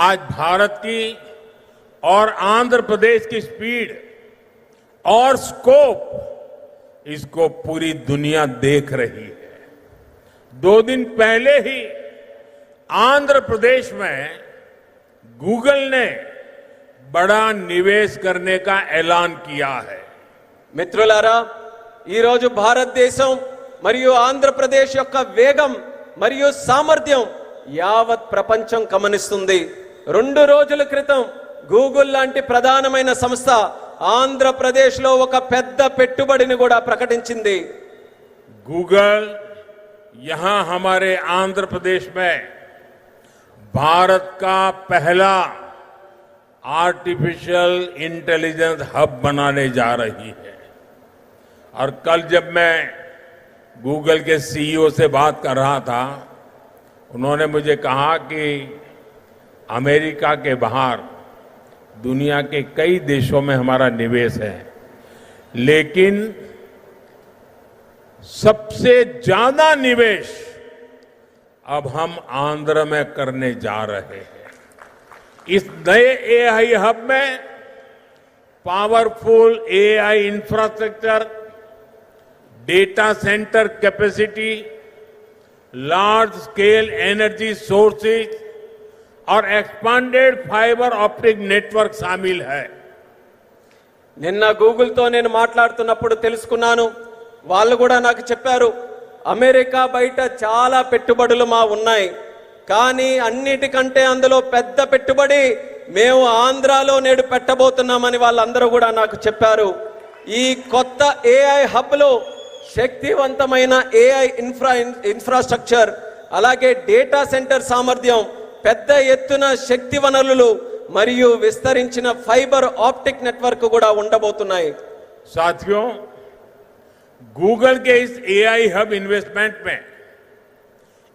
आज भारत की और आंध्र प्रदेश की स्पीड और स्कोप इसको पूरी दुनिया देख रही है दो दिन पहले ही आंध्र प्रदेश में गूगल ने बड़ा निवेश करने का ऐलान किया है మిత్రులారా ఈరోజు భారతదేశం మరియు ఆంధ్రప్రదేశ్ యొక్క వేగం మరియు సామర్థ్యం యావత్ ప్రపంచం గమనిస్తుంది రెండు రోజుల క్రితం గూగుల్ లాంటి ప్రధానమైన సంస్థ ఆంధ్రప్రదేశ్లో ఒక పెద్ద పెట్టుబడిని కూడా ప్రకటించింది गूगल यहां हमारे आंध्र प्रदेश में भारत का पहला आर्टिफिशियल इंटेलिजेंस हब बनाने जा रही है और कल जब मैं गूगल के सीईओ से बात कर रहा था उन्होंने मुझे कहा कि अमेरिका के बाहर दुनिया के कई देशों में हमारा निवेश है। लेकिन सबसे ज़्यादा निवेश अब हम आंध्र में करने जा रहे हैं। इस नए एआई हब में powerful AI infrastructure data centre capacity large scale energy sources और एक्सपांडेड फाइबर ऑप्टिक नेटवर्क शामिल है నిన్న గూగుల్తో నేను మాట్లాడుతున్నప్పుడు తెలుసుకున్నాను వాళ్ళు కూడా నాకు చెప్పారు అమెరికా బయట చాలా పెట్టుబడులు మా ఉన్నాయి కానీ అన్నిటికంటే అందులో పెద్ద పెట్టుబడి మేము ఆంధ్రాలో నేడు పెట్టబోతున్నామని వాళ్ళందరూ కూడా నాకు చెప్పారు ఈ కొత్త ఏఐ హబ్లో శక్తివంతమైన ఏఐ ఇన్ఫ్రా ఇన్ఫ్రాస్ట్రక్చర్ అలాగే డేటా సెంటర్ సామర్థ్యం పెద్ద ఎత్తున శక్తి వనరులు మరియు విస్తరించిన ఫైబర్ ఆప్టిక్ నెట్వర్క్ కూడా ఉండబోతున్నాయి साथियों गूगल के इस एआई हब इन्वेस्टमेंट में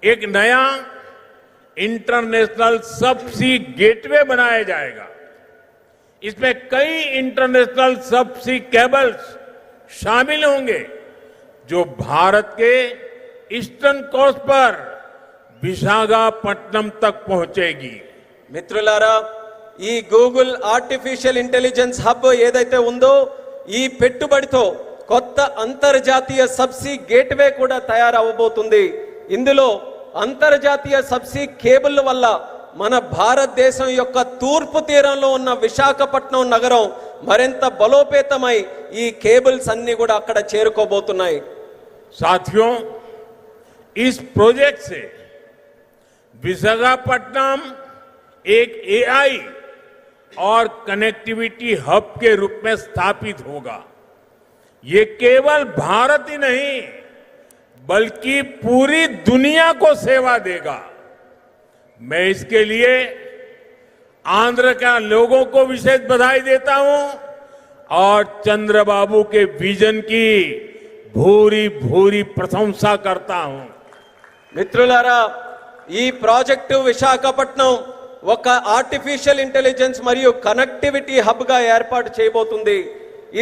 एक नया इंटरनेशनल सबसी गेटवे बनाया जाएगा इसमें कई इंटरनेशनल सबसी केबल्स शामिल होंगे जो भारत के ईस्टर्न कोस्ट पर విశాఖపట్నం తక్ పహుచేగి. మిత్రులారా ఈ గూగుల్ ఆర్టిఫిషియల్ ఇంటెలిజెన్స్ హబ్ ఏదైతే ఉందో ఈ పెట్టుబడితో కొత్త అంతర్జాతీయ సబ్సీ గేట్వే కూడా తయారవబోతుంది ఇందులో అంతర్జాతీయ సబ్సీ కేబుల్ వల్ల మన భారతదేశం యొక్క తూర్పు తీరంలో ఉన్న విశాఖపట్నం నగరం మరింత బలోపేతమై ఈ కేబుల్స్ అన్ని కూడా అక్కడ చేరుకోబోతున్నాయి. సాధ్యం ఈ ప్రోజెక్ట్సే विशाखापट्टनम एक एआई और कनेक्टिविटी हब के रूप में स्थापित होगा। ये केवल भारत ही नहीं, बल्कि पूरी दुनिया को सेवा देगा। मैं इसके लिए आंध्र के लोगों को विशेष बधाई देता हूँ और चंद्रबाबू के विजन की भूरी भूरी प्रशंसा करता हूँ। मित्रुलारा ఈ ప్రాజెక్టు విశాఖపట్నం ఒక ఆర్టిఫిషియల్ ఇంటెలిజెన్స్ మరియు కనెక్టివిటీ హబ్గా ఏర్పాటు చేయబోతుంది.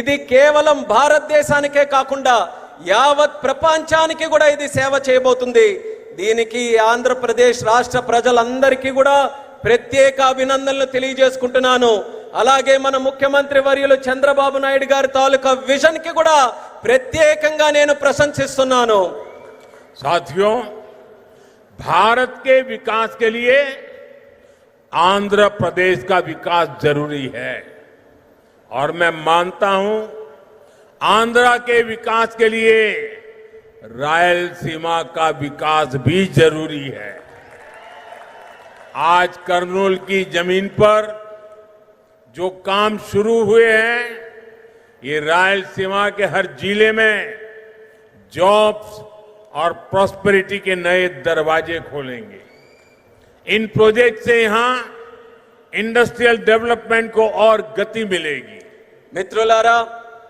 ఇది కేవలం భారతదేశానికే కాకుండా యావత్ ప్రపంచానికి కూడా ఇది సేవ చేయబోతుంది. దీనికి ఆంధ్రప్రదేశ్ రాష్ట్ర ప్రజలందరికీ కూడా ప్రత్యేక అభినందనలు తెలియజేసుకుంటున్నాను. అలాగే మన ముఖ్యమంత్రి వర్యులు చంద్రబాబు నాయుడు గారి తాలూకా విజన్కి కూడా ప్రత్యేకంగా నేను ప్రశంసిస్తున్నాను. సాధ్యం. भारत के विकास के लिए आंध्र प्रदेश का विकास ज़रूरी है। और मैं मानता हूँ, आंध्रा के विकास के लिए रायलसीमा का विकास भी ज़रूरी है। आज कर्नूल की ज़मीन पर जो काम शुरू हुए हैं, ये रायलसीमा के हर ज़िले में जॉब्स और प्रॉस्पेरिटी के नए दरवाजे खोलेंगे इन प्रोजेक्ट से यहां इंडस्ट्रियल डेवलपमेंट को और गति मिलेगी మిత్రులారా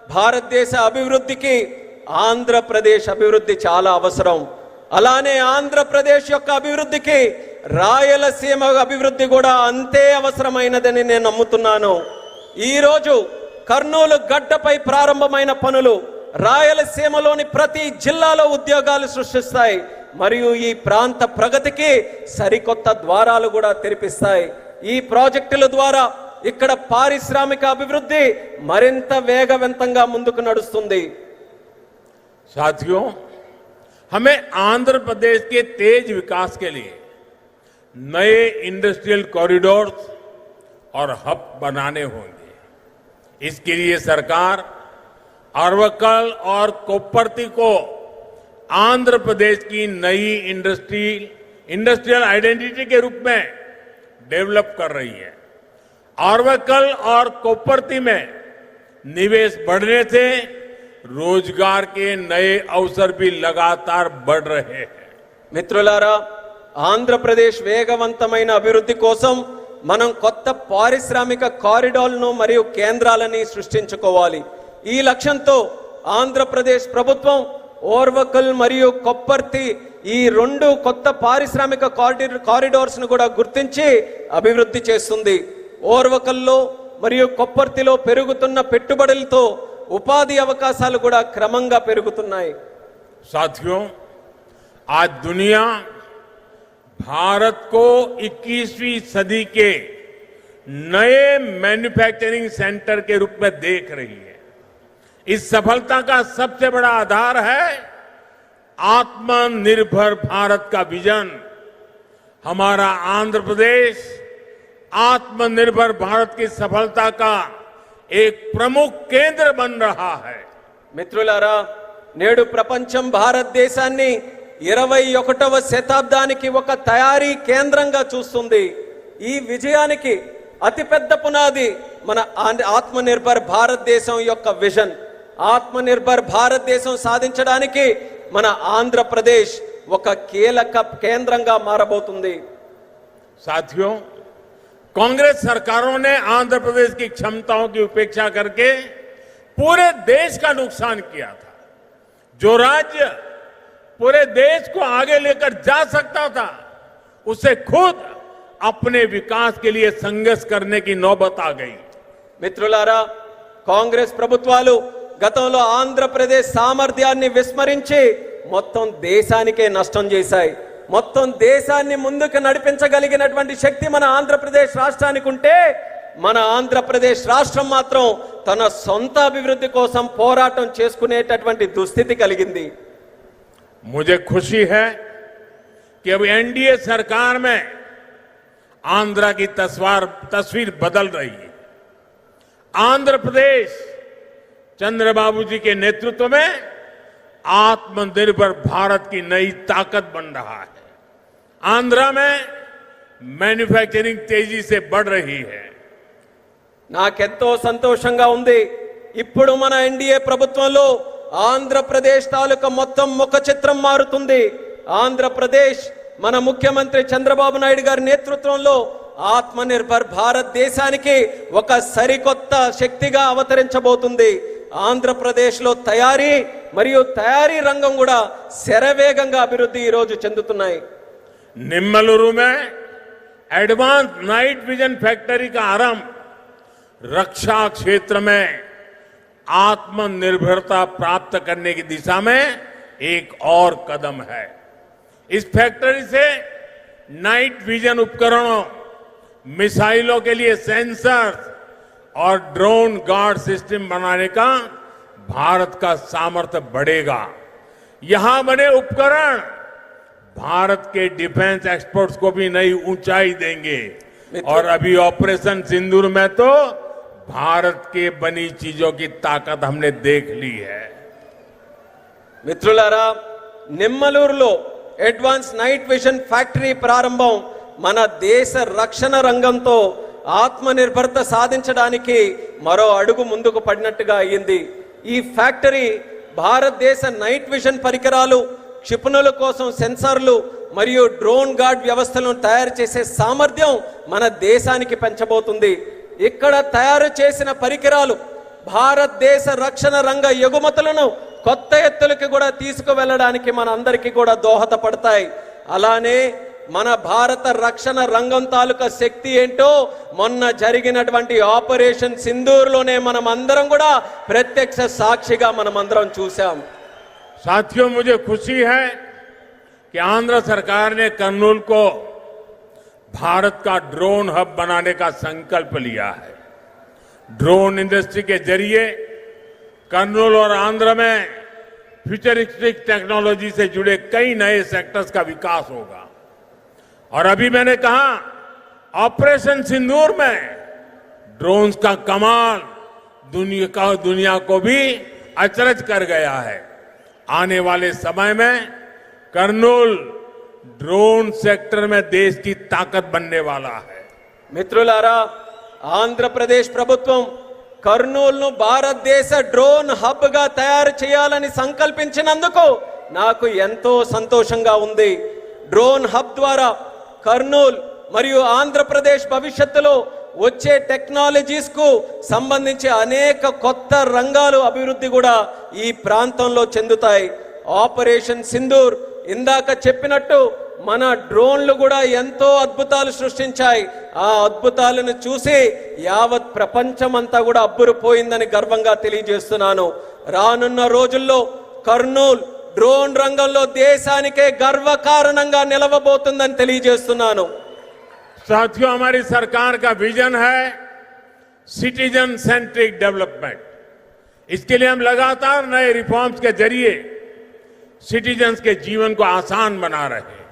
భారతదేశ అభివృద్ధికి ఆంధ్రప్రదేశ్ అభివృద్ధి చాలా అవసరం అలానే ఆంధ్రప్రదేశ్ యొక్క అభివృద్ధికి రాయలసీమ అభివృద్ధి కూడా అంతే అవసరమైనదని నేను నమ్ముతున్నాను ఈరోజు కర్నూలు గడ్డపై ప్రారంభమైన పనులు రాయలసీమలోని ప్రతి జిల్లాలో ఉద్యోగాలు సృష్టిస్తాయి మరియు ఈ ప్రాంత ప్రగతికి సరికొత్త ద్వారాలు కూడా తెరిపిస్తాయి ఈ ప్రాజెక్టుల ద్వారా ఇక్కడ పారిశ్రామిక అభివృద్ధి మరింత వేగవంతంగా ముందుకు నడుస్తుంది साथियों हमें आंध्र प्रदेश के तेज विकास के लिए नए इंडस्ट्रियल कॉरिडोर्स और हब बनाने होंगे इसके लिए सरकार अरवकल और कोपरती को आंध्र प्रदेश की नई इंडस्ट्री इंडस्ट्रियल आइडेंटिटी के रूप में डेवलप कर रही है अरवकल और कोपरती में निवेश बढ़ने से रोजगार के नए अवसर भी लगातार बढ़ रहे हैं మిత్రులారా ఆంధ్రప్రదేశ్ వేగవంతమైన అభివృద్ధి కోసం మనం కొత్త పారిశ్రామిక కారిడార్లను మరియు కేంద్రాలని సృష్టించుకోవాలి ఈ లక్ష్యంతో ఆంధ్రప్రదేశ్ ప్రభుత్వం ఓర్వకల్ మరియు కొప్పర్తి ఈ రెండు కొత్త పారిశ్రామిక కారిడార్ కారిడార్స్ ను కూడా గుర్తించి అభివృద్ధి చేస్తుంది ఓర్వకల్లో మరియు కొప్పర్తిలో పెరుగుతున్న పెట్టుబడులతో ఉపాధి అవకాశాలు కూడా క్రమంగా పెరుగుతున్నాయి साथियों आज दुनिया भारत को 21वीं सदी के नए मैन्युफैक्चरिंग सेंटर के रूप में देख रही है इस सफलता का सबसे बड़ा आधार है आत्मनिर्भर भारत का विजन हमारा आंध्र प्रदेश आत्मनिर्भर भारत की सफलता का एक प्रमुख केंद्र बन रहा है మిత్రులారా నేడు ప్రపంచం భారతదేశాన్ని ఇరవై ఒకటవ శతాబ్దానికి ఒక తయారీ కేంద్రంగా చూస్తుంది ఈ విజయానికి అతిపెద్ద పునాది మన ఆంధ్ర- ఆత్మనిర్భర్ భారతదేశం యొక్క విజన్ ఆత్మనిర్భర్ భారతదేశం సాధించడానికి మన ఆంధ్రప్రదేశ్ ఒక కీలక కేంద్రంగా మారబోతుంది साथियों कांग्रेस सरकारों ने आंध्र प्रदेश की क्षमताओं की उपेक्षा करके पूरे देश का नुकसान किया था जो राज्य पूरे देश को आगे लेकर जा सकता था उसे खुद अपने विकास के लिए संघर्ष करने की नौबत आ गई మిత్రులారా కాంగ్రెస్ ప్రభుత్వాలు గతంలో ఆంధ్రప్రదేశ్ సామర్థ్యాన్ని విస్మరించి మొత్తం దేశానికే నష్టం చేశాయి మొత్తం దేశాన్ని ముందుకు నడిపించగలిగినటువంటి శక్తి మన ఆంధ్రప్రదేశ్ రాష్ట్రానికి ఉంటే మన ఆంధ్రప్రదేశ్ రాష్ట్రం మాత్రం తన సొంత అభివృద్ధి కోసం పోరాటం చేసుకునేటటువంటి దుస్థితి కలిగింది मुझे खुशी है कि अब एनडीए सरकार में आंध्रा की तस्वार तस्वीर बदल रही है आंध्र प्रदेश चंद्रबाबू जी के नेतृत्व में आत्मनिर्भर भारत की नई ताकत बन रहा है आंध्रा में मैन्युफैक्चरिंग तेजी से बढ़ रही है నాకెంతో సంతోషంగా ఉంది ఇప్పుడు మన ఎన్డీఏ ప్రభుత్వంలో ఆంధ్రప్రదేశ్ తాలూకా మొత్తం ముఖ చిత్రం మారుతుంది ఆంధ్రప్రదేశ్ మన ముఖ్యమంత్రి చంద్రబాబు నాయుడు గారి నేతృత్వంలో ఆత్మనిర్భర్ భారత్ దేశానికి ఒక సరికొత్త శక్తిగా అవతరించబోతుంది ఆంధ్రప్రదేశ్ లో తయారీ మరియు తయారీ రంగం కూడా శరవేగంగా అభివృద్ధి ఈ రోజు చెందుతున్నాయి निम्मलुरु में एडवांस नाइट विजन फैक्ट्री का आरंभ रक्षा क्षेत्र में आत्मनिर्भरता प्राप्त करने की दिशा में एक और कदम है इस फैक्ट्री से नाइट विजन उपकरणों मिसाइलों के लिए सेंसर और ड्रोन गार्ड सिस्टम बनाने का भारत का सामर्थ्य बढ़ेगा यहां बने उपकरण भारत के डिफेंस एक्सपोर्ट्स को भी नई ऊंचाई देंगे मित्रों- और अभी ऑपरेशन सिंदूर में तो भारत के बनी चीजों की ताकत हमने देख ली है మిత్రులారా నిమ్మలూరులో అడ్వాన్స్ నైట్ విజన్ ఫ్యాక్టరీ ప్రారంభం మన దేశ రక్షణ రంగంతో ఆత్మనిర్భరత సాధించడానికి మరో అడుగు ముందుకు పడినట్టుగా అయ్యింది. ఈ ఫ్యాక్టరీ భారతదేశ నైట్ విజన్ పరికరాలు క్షిపణుల కోసం సెన్సార్లు మరియు డ్రోన్ గార్డ్ వ్యవస్థలను తయారు చేసే సామర్థ్యం మన దేశానికి పెంచబోతుంది. ఇక్కడ తయారు చేసిన పరికరాలు భారతదేశ రక్షణ రంగ ఎగుమతులను కొత్త ఎత్తులకి కూడా తీసుకువెళ్ళడానికి మన అందరికీ కూడా దోహదపడతాయి. అలానే మన భారత రక్షణ రంగం తాలూకా శక్తి ఏంటో మొన్న జరిగినటువంటి ఆపరేషన్ సింధూర్లోనే మనం అందరం కూడా ప్రత్యక్ష సాక్షిగా మనం అందరం చూసాం साथियों मुझे खुशी है कि आंध्र सरकार ने कर्नूल को भारत का ड्रोन हब बनाने का संकल्प लिया है ड्रोन इंडस्ट्री के जरिए कर्नूल और आंध्र में फ्यूचरिस्टिक टेक्नोलॉजी से जुड़े कई नए सेक्टर्स का विकास होगा और अभी मैंने कहा ऑपरेशन सिंदूर में ड्रोन्स का कमाल दुनिया का दुनिया को भी अचरज कर गया है आने वाले समय में कर्नूल ड्रोन सेक्टर में देश की ताकत बनने वाला है మిత్రులారా ఆంధ్రప్రదేశ్ ప్రభుత్వం కర్నూలును భారతదేశ డ్రోన్ హబ్ గా తయారు చేయాలని సంకల్పించినందుకు నాకు ఎంతో సంతోషంగా ఉంది డ్రోన్ హబ్ ద్వారా కర్నూల్ మరియు ఆంధ్రప్రదేశ్ భవిష్యత్తులో వచ్చే టెక్నాలజీస్కు సంబంధించి అనేక కొత్త రంగాలు అభివృద్ధి కూడా ఈ ప్రాంతంలో చెందుతాయి. ఆపరేషన్ సింధూర్ ఇందాక చెప్పినట్టు మన డ్రోన్లు కూడా ఎంతో అద్భుతాలు సృష్టించాయి. ఆ అద్భుతాలను చూసి యావత్ ప్రపంచమంతా కూడా అబ్బురుపోయిందని గర్వంగా తెలియజేస్తున్నాను. రానున్న రోజుల్లో కర్నూల్ డ్రోన్ రంగంలో దేశానికే గర్వకారణంగా నిలవబోతుందని తెలియజేస్తున్నాను साथियों हमारी सरकार का विजन है सिटीजन सेंट्रिक डेवलपमेंट इसके लिए हम लगातार नए रिफॉर्म्स के जरिए सिटीजन्स के जीवन को आसान बना रहे हैं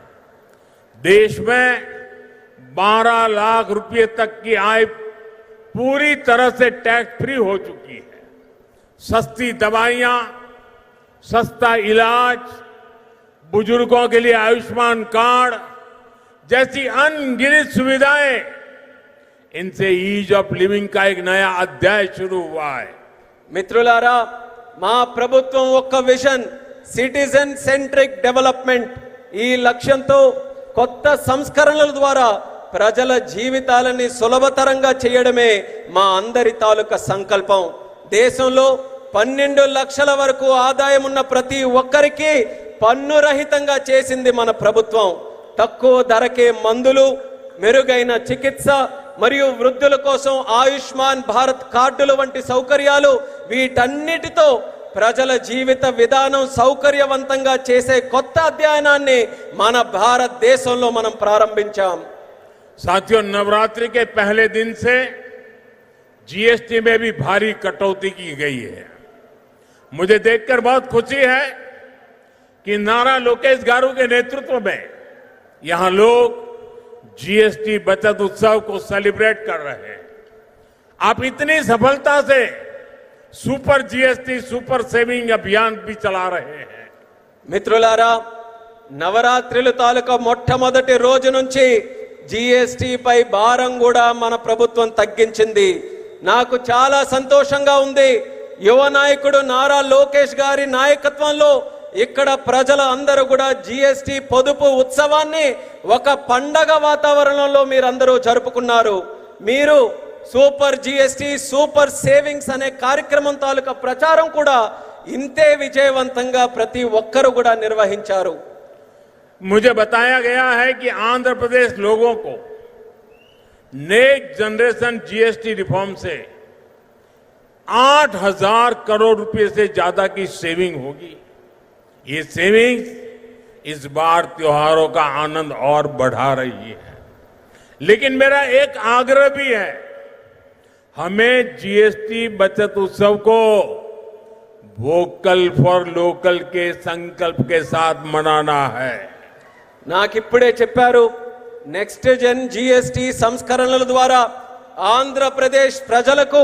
देश में 12 लाख रुपए तक की आय पूरी तरह से टैक्स फ्री हो चुकी है सस्ती दवाइयां सस्ता इलाज बुजुर्गों के लिए आयुष्मान कार्ड जैसी अनगिनत सुविधाएं इनसे ईज ऑफ लिविंग का एक नया अध्याय शुरू हुआ है మిత్రులారా మా ప్రభుత్వం ఒక్క విజన్ సిటిజన్ సెంట్రిక్ డెవలప్మెంట్ ఈ లక్ష్యంతో కొత్త సంస్కరణల ద్వారా ప్రజల జీవితాలని సులభతరంగా చేయడమే మా అందరి తాలూకా సంకల్పం దేశంలో పన్నెండు లక్షల వరకు ఆదాయం ఉన్న ప్రతి ఒక్కరికి పన్ను రహితంగా చేసింది మన ప్రభుత్వం తక్కువ ధరకే మందులు మెరుగైన చికిత్స మరియు వృద్ధుల కోసం ఆయుష్మాన్ భారత్ కార్డులు వంటి సౌకర్యాలు వీటన్నిటితో ప్రజల జీవిత విధానం సౌకర్యవంతంగా చేసే కొత్త అధ్యయనాన్ని మన భారతదేశంలో మనం ప్రారంభించాం साथियों नवरात्रि के पहले दिन से जीएसटी में भी भारी कटौती की गई है मुझे देखकर बहुत खुशी है कि नारा लोकेश गारू के नेतृत्व में यहां लोग जीएसटी बचत उत्सव को सेलिब्रेट कर रहे हैं आप इतनी सफलता से सुपर जीएसटी सुपर सेविंग अभियान भी चला रहे हैं మిత్రులారా నవరాత్రులు తాలూకా మొట్టమొదటి రోజు నుంచి GST పై భారం కూడా మన ప్రభుత్వం తగ్గించింది నాకు చాలా సంతోషంగా ఉంది యువ నాయకుడు నారా లోకేష్ గారి నాయకత్వంలో ఇక్కడ ప్రజల అందరూ కూడా జిఎస్టి పొదుపు ఉత్సవాన్ని ఒక పండగ వాతావరణంలో మీరందరూ జరుపుకున్నారు మీరు సూపర్ జిఎస్టి సూపర్ సేవింగ్స్ అనే కార్యక్రమం తాలూకా ప్రచారం కూడా ఇంతే విజయవంతంగా ప్రతి ఒక్కరు కూడా నిర్వహించారు मुझे बताया गया है कि आंध्र प्रदेश लोगों को नेक्स्ट जनरेशन जीएसटी रिफॉर्म से आठ हजार करोड़ रुपए से ज्यादा की सेविंग होगी ये सेविंग्स इस बार त्योहारों का आनंद और बढ़ा रही है लेकिन मेरा एक आग्रह भी है हमें जीएसटी बचत उत्सव को वोकल फॉर लोकल के संकल्प के साथ मनाना है నాకిప్పుడే చెప్పారు నెక్స్ట్ జెన్ జిఎస్టి సంస్కరణల ద్వారా ఆంధ్రప్రదేశ్ ప్రజలకు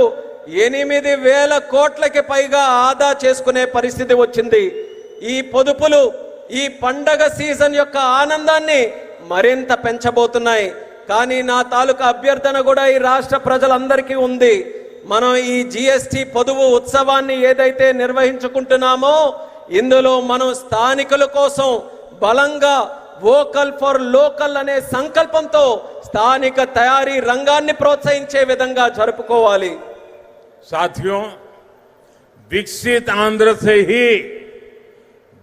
ఎనిమిది వేల కోట్లకి పైగా ఆదా చేసుకునే పరిస్థితి వచ్చింది. ఈ పొదుపులు ఈ పండగ సీజన్ యొక్క ఆనందాన్ని మరింత పెంచబోతున్నాయి. కానీ నా తాలూకా అభ్యర్థన కూడా ఈ రాష్ట్ర ప్రజలందరికీ ఉంది. మనం ఈ జిఎస్టి పొదుపు ఉత్సవాన్ని ఏదైతే నిర్వహించుకుంటున్నామో ఇందులో మనం స్థానికుల కోసం బలంగా వోకల్ ఫర్ లోకల్ అనే సంకల్పంతో స్థానిక తయారీ రంగాన్ని ప్రోత్సహించే విధంగా జరుపుకోవాలి. साथियों विकसित आंध्र से ही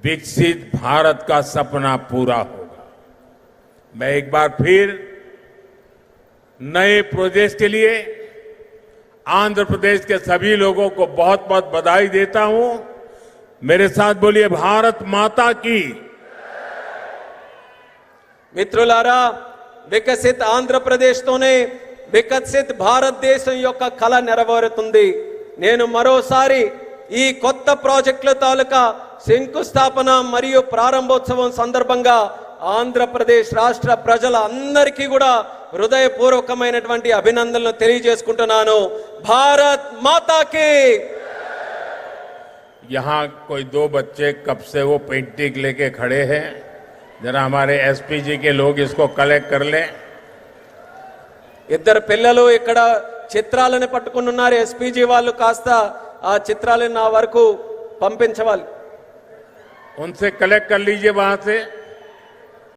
विकसित भारत का सपना पूरा होगा मैं एक बार फिर नए प्रोजेक्ट के लिए आंध्र प्रदेश के सभी लोगों को बहुत बहुत बधाई देता हूं मेरे साथ बोलिए भारत माता की మిత్రులారా వికసిత్ ఆంధ్రప్రదేశ్తోనే వికసిత్ భారతదేశం యొక్క కళ నెరవేరుతుంది నేను మరోసారి ఈ కొత్త ప్రాజెక్టుల తాలూకా శంకుస్థాపన మరియు ప్రారంభోత్సవం సందర్భంగా ఆంధ్రప్రదేశ్ రాష్ట్ర ప్రజల అందరికీ కూడా హృదయపూర్వకమైనటువంటి అభినందనలు తెలియజేసుకుంటున్నాను భారత్ మాతాకి यहाँ कोई दो बच्चे कब से वो पेंटिंग लेके खड़े हैं जरा हमारे एसपीजी के लोग इसको कलेक्ट कर लें ఇద్దరు పిల్లలు ఇక్కడ చిత్రాలను పట్టుకుని ఉన్నారు ఎస్పీజీ వాళ్ళు కాస్త ఆ చిత్రాలను నా వరకు పంపించవాలి उनसे कलेक्ट कर लीजिए वहां से